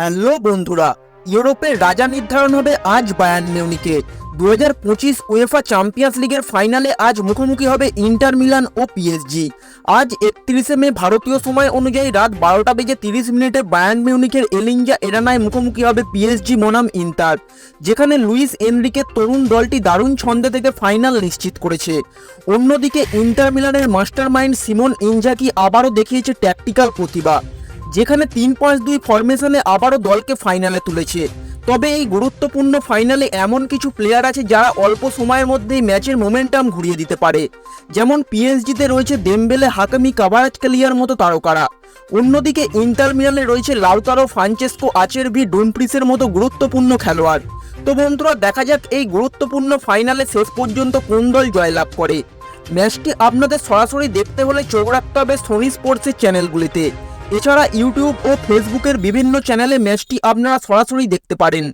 Hello বন্ধুরা, ইউরোপের রাজা নির্ধারণ হবে আজ বায়ান মিউনিকে দু হাজার পঁচিশ উয়েফা চ্যাম্পিয়ন্স লিগের ফাইনালে আজ মুখোমুখি হবে ইন্টার মিলান ও পিএসজি আজ একত্রিশে মে ভারতীয় সময় অনুযায়ী রাত বারোটা বেজে তিরিশ মিনিটে বায়ান মিউনিকের এলিঞ্জা এরানায় মুখোমুখি হবে পিএসজি মনাম ইন্টার, যেখানে লুইস এনরিকের তরুণ দলটি দারুণ ছন্দে থেকে ফাইনাল নিশ্চিত করেছে। অন্যদিকে ইন্টার মিলানের মাস্টার মাইন্ড সিমন ইনজাকি আবারও দেখিয়েছে ট্যাকটিক্যাল প্রতিভা। যেখানে তিন পাঁচ দুই ফরমেশনে আবারও দলকে ফাইনালে তুলেছে। তবে এই গুরুত্বপূর্ণ ফাইনালে এমন কিছু প্লেয়ার আছে যারা অল্প সময়ের মধ্যেই ম্যাচের মোমেন্টাম ঘুরিয়ে দিতে পারে। যেমন পিএসজিতে রয়েছে দেমবেলে হাকামি কাভারাজ কালিয়ার মতো তারকারা। অন্যদিকে ইন্টার মিলানে রয়েছে লাউতারো ফ্রাঞ্চেসকো আচেরভি ডুমপ্রিসের মতো গুরুত্বপূর্ণ খেলোয়াড়। তো বন্ধুরা, দেখা যাক এই গুরুত্বপূর্ণ ফাইনালে শেষ পর্যন্ত কোন দল জয়লাভ করে। ম্যাচটি আপনাদের সরাসরি দেখতে হলে চোখ রাখতে হবে সোনি স্পোর্টসের চ্যানেলগুলিতে এছাড়া ইউটিউব ও ফেসবুকের বিভিন্ন চ্যানেলে ম্যাচটি আপনারা সরাসরি দেখতে পারেন।